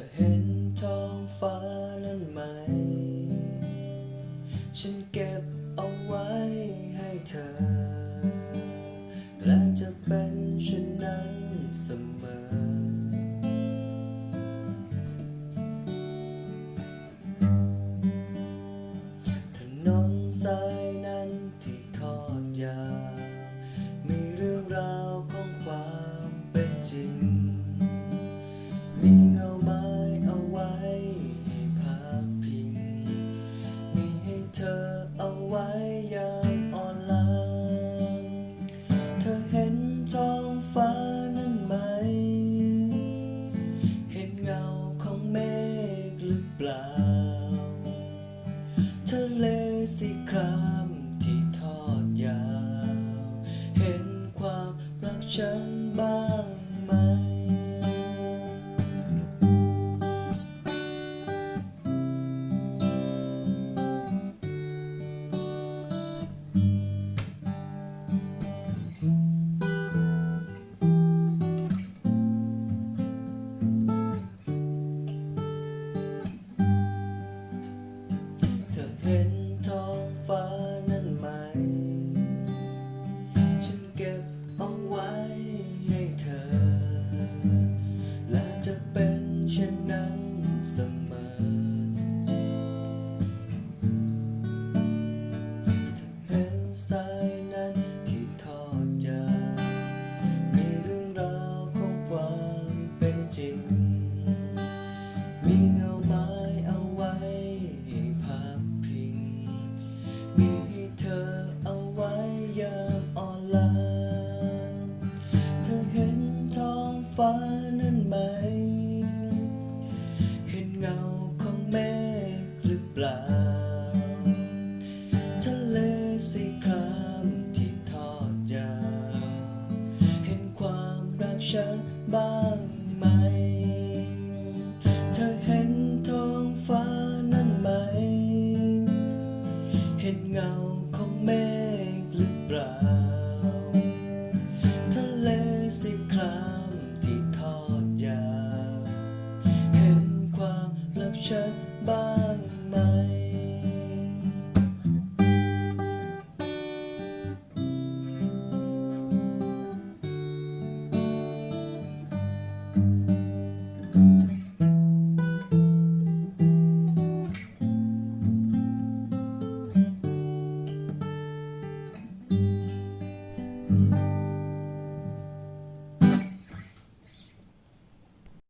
อเห็นท้องฟ้านั้นไหม ฉันเก็บเอาไว้ให้เธอ secret. Mê